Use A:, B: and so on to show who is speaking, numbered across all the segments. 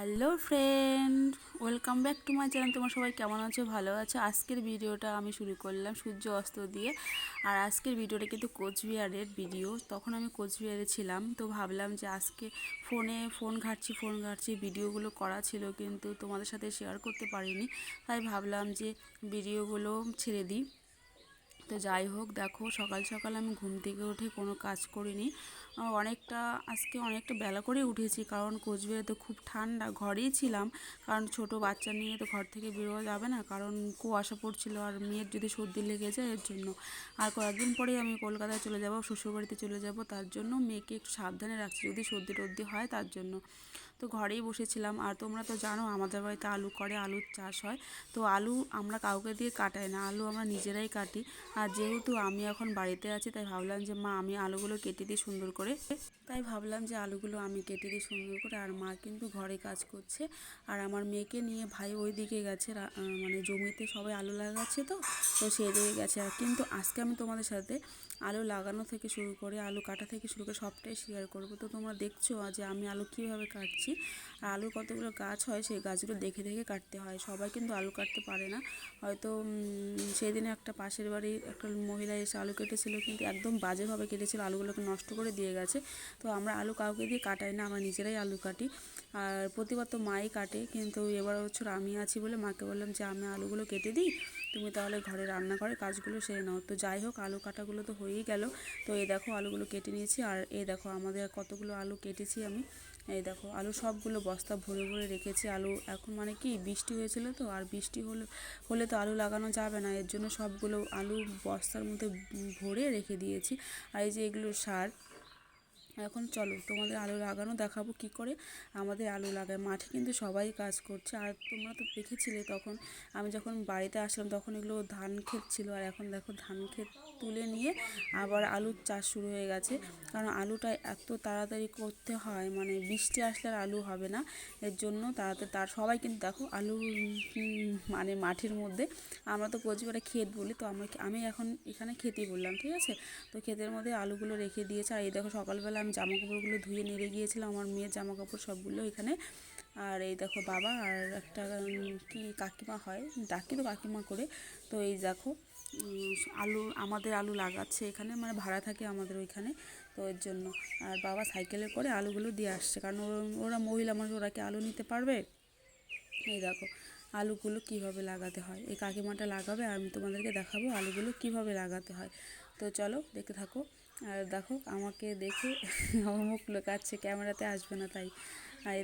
A: Hello friend, welcome back to my channel. তোমার সবাই কেমন আছো? ভালো আছো? আজকের ভিডিওটা আমি শুরু করলাম সূর্য অস্ত দিয়ে। আর আজকের ভিডিওটা কিন্তু কোচবিহারের ভিডিও। তখন আমি কোচবিহারে ছিলাম, তো ভাবলাম যে আজকে ফোনে ফোন ঘাটছি ফোন ঘাটছি, ভিডিওগুলো করা ছিল কিন্তু তোমাদের সাথে শেয়ার করতে পারিনি। তাই ভাবলাম যে ভিডিওগুলো ছেড়ে দিই। তো যাই হোক, দেখো সকাল সকাল আমি ঘুম থেকে উঠে কোনো কাজ করিনি। অনেকটা, আজকে অনেকটা বেলা করে উঠেছি, কারণ কোচবিহারে তো খুব ঠান্ডা, ঘরেই ছিলাম। কারণ ছোট বাচ্চা নিয়ে তো ঘর থেকে বেরোয়া যাবে না, কারণ কুয়াশা পড়ছিল আর মেয়ের যদি সর্দি লেগে যায় এর জন্য। আর কয়েকদিন পরেই আমি কলকাতায় চলে যাব, শ্বশুরবাড়িতে চলে যাব, তার জন্য মেয়েকে একটু সাবধানে রাখছি, যদি সর্দি টর্দি হয় তার জন্য। তো ঘরেই বসেছিলাম। আর তোমরা তো জানো, আমাদের বাড়িতে আলু করে, আলুর চাষ হয়। তো আলু আমরা কাউকে দিয়ে কাটাই না, আলু আমরা নিজেরাই কাটি। আর যেহেতু আমি এখন বাড়িতে আছি, তাই ভাবলাম যে, মা, আমি আলুগুলো কেটে দিই সুন্দর করে। তাই ভাবলাম যে, আলুগুলো আমি কেটে দিই সুন্দর করে। আর মা কিন্তু ঘরে কাজ করছে। আর আমার মেয়েকে নিয়ে ভাই ওই দিকে গেছে মানে জমিতে সবাই আলু লাগাচ্ছে তো তো সেই দিকে গেছে। আর কিন্তু আজকে আমি তোমাদের সাথে আলু লাগানো থেকে শুরু করে আলু কাটা থেকে শুরু করে সবটাই শেয়ার করব। তো তোমরা দেখছ যে আমি আলু কীভাবে কাটছি আর আলু কতগুলো গাছ হয় সেই গাছগুলো দেখে দেখে কাটতে হয়। সবাই কিন্তু আলু কাটতে পারে না। হয়তো সেদিনে একটা পাশের বাড়ির একটা মহিলা এসে আলু কেটেছিল, কিন্তু একদম বাজেভাবে কেটেছিল, আলুগুলোকে নষ্ট করে দিয়ে গেছে। তো আমরা আলু কাউকে দিয়ে কাটাই না, আমরা নিজেরাই আলু কাটি। আর প্রতিবার তো মাই কাটে, কিন্তু এবার হচ্ছে আমি আছি বলে মাকে বললাম যে আমি আলুগুলো কেটে দিই। তুমি তাহলে ঘরে রান্না করে কাজগুলো সেরে নাও। তো যাই হোক, আলু কাটাগুলো তো হয়েই গেল। তো এই দেখো আলুগুলো কেটে নিয়েছি আর এই দেখো আমাদের কতগুলো আলু কেটেছি আমি। এই দেখো আলু সবগুলো বস্তা ভরে ভরে রেখেছি। আলু এখন মানে কি বৃষ্টি হয়েছিল তো, আর বৃষ্টি হলে হলে তো আলু লাগানো যাবে না। এর জন্য সবগুলো আলু বস্তার মধ্যে ভরে রেখে দিয়েছি। আর এই যে এগুলো সার এখন চলো তোমাদের আলু লাগানো দেখাবো কি করে। আমাদের আলু লাগায়, মাঠে কিন্তু সবাই কাজ করছে। আর তোমরা তো দেখেছিলে তখন, আমি যখন বাড়িতে আসলাম তখন এগুলো ধান ক্ষেত ছিল। আর এখন দেখো ধান ক্ষেত তুলে নিয়ে আবার আলুর চাষ শুরু হয়ে গেছে। কারণ আলুটা এত তাড়াতাড়ি করতে হয় মানে বৃষ্টি আসলে আর আলু হবে না। এর জন্য তাড়াতাড়ি, তার সবাই কিন্তু দেখো আলু মানে মাঠের মধ্যে। আমরা তো কোচবিহারে ক্ষেত বলি, তো আমরা আমি এখন এখানে খেতেই বললাম, ঠিক আছে? তো ক্ষেতের মধ্যে আলুগুলো রেখে দিয়েছে। আর এই দেখো সকালবেলা আমি জামা কাপড়গুলো ধুয়ে নেড়ে গিয়েছিলাম, আমার মেয়ের জামা কাপড় সবগুলো এখানে। আর এই দেখো বাবা আর একটা কি কাকিমা হয়, ডাকি তো কাকিমা করে। তো এই দেখো আলু, আমাদের আলু লাগাচ্ছে এখানে মানে ভাড়া থাকে আমাদের ওইখানে, তো এর জন্য। আর বাবা সাইকেলে করে আলুগুলো দিয়ে আসছে, কারণ ওরা- মহিলা মানুষ, ওরা কি আলু নিতে পারবে? এই দেখো, আলুগুলো কীভাবে লাগাতে হয়? এই কাকিমাটা লাগাবে, আমি তোমাদেরকে দেখাবো আলুগুলো কীভাবে লাগাতে হয়। তো চলো দেখতে থাকো। আর দেখো, আমাকে দেখে আমার মুখ লোকাচ্ছে, ক্যামেরাতে আসবে না তাই। আর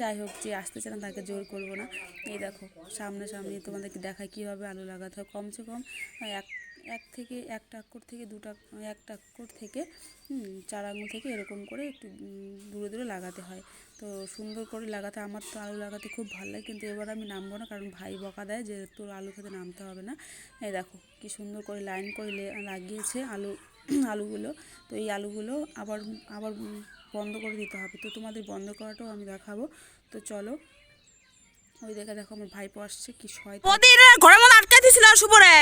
A: যাই হোক, যে আসতে চান তাকে জোর করব না। এই দেখো, সামনে সামনে তোমাদেরকে দেখায় কীভাবে আলু লাগাতে হয়। কমসে কম এক এক থেকে, এক টাক্কর থেকে দু টাক, এক টাক্কর থেকে চার আঙুল থেকে এরকম করে একটু দূরে দূরে লাগাতে হয়। তো সুন্দর করে লাগাতে, আমার তো আলু লাগাতে খুব ভালো লাগে, কিন্তু এবার আমি নামবো না, কারণ ভাই বকা দেয় যে তোর আলু খেতে নামতে হবে না। এই দেখো, কি সুন্দর করে লাইন করে লাগিয়েছে আলু। আলুগুলো। তো এই আলুগুলো আবার আবার বন্ধ করে দিতে হবে। তো তোমাদের বন্ধ করাটাও আমি দেখাবো। তো চলো, ওই দেখে দেখো আমার ভাইপো আসছে, কি
B: হয় ঘরের মধ্যে আটকে দিছিল সুপরে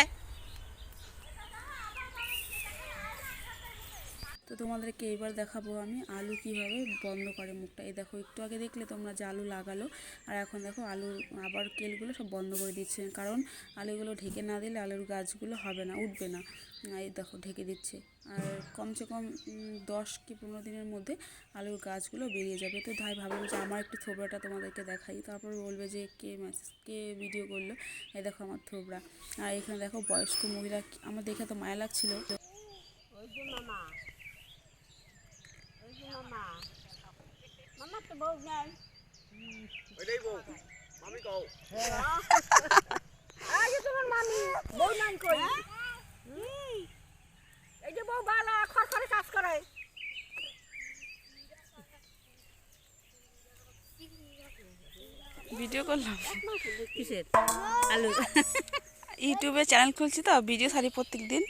A: তো তোমাদেরকে এবার দেখাবো আমি আলু কীভাবে বন্ধ করে মুখটা। এই দেখো, একটু আগে দেখলে তোমরা যে আলু লাগালো, আর এখন দেখো আলুর আবার কেলগুলো সব বন্ধ করে দিচ্ছে, কারণ আলুগুলো ঢেকে না দিলে আলুর গাছগুলো হবে না, উঠবে না। এই দেখো, ঢেকে দিচ্ছে। আর কমসে কম দশ কি পনেরো দিনের মধ্যে আলুর গাছগুলো বেরিয়ে যাবে। তো তাই ভাবলাম যে আমার একটু থোবড়াটা তোমাদেরকে দেখাই। তারপর বলবে যে কে মেসেজ কে ভিডিও করল? এই দেখো আমার থোবড়া আর এখানে দেখো বয়স্ক মহিলা আমার দেখে তো মায়া লাগছিল।
B: মামা ওই যে মামা মামা তো বউ। নাই
C: ওইটাই বউ মামি কও।
B: এই যে তোমার মামি বউ নাই কই? এই যে বউ বালা খরখরে কাজ করে।
A: ভিডিও করলাম।
B: কিসের? আলু
A: ইউটিউবে চ্যানেল খুলছি তো ভিডিও ছাড়ি প্রত্যেক দিন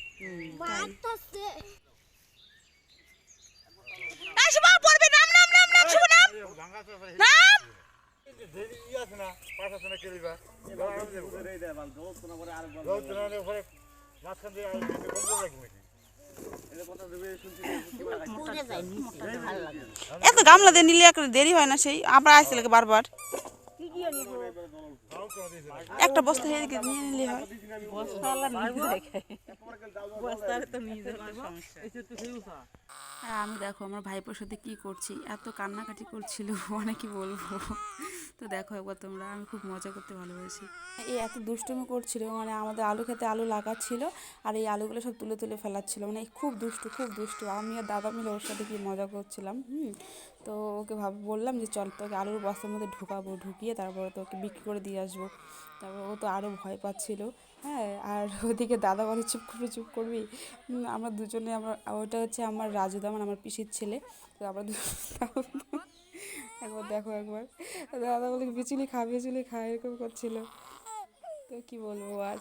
A: এত গামলা দিয়ে নিলে একটা দেরি হয় না সেই? আমরা আসতে লাগে বারবার। একটা বস্তা এদিকে নিয়ে নিলে হয়। আর আমি দেখো আমার ভাইপোর সাথে কী করছি? এত কান্নাকাটি করছিল মানে কি বলব? তো দেখো একবার তোমরা, আমি খুব মজা করতে ভালোবাসি। এই এত দুষ্টুমি করছিল মানে আমাদের আলু খেতে আলু লাগাচ্ছিল, আর এই আলুগুলো সব তুলে তুলে ফেলাচ্ছিল। মানে খুব দুষ্টু খুব দুষ্টু। আমি আর দাদা মিলে ওর সাথে কি মজা করছিলাম, হুম? তো ওকে ভাব, বললাম যে চল তোকে আলুর বস্তার মধ্যে ঢুকাবো, ঢুকিয়ে তারপরে তোকে বিক্রি করে দিয়ে আসব। তারপর ও তো আরও ভয় পাচ্ছিল হ্যাঁ আর ওদিকে দাদা বলে, চুপ করবি চুপ করবি। আমরা দুজনে, আমার, ওটা হচ্ছে আমার রাজুদা মানে আমার পিসির ছেলে। তো আমরা একবার দেখো একবার। দাদা বলে, বিচুলি খা বিচুলি খা, এরকম করছিল। তো কী বলব আর?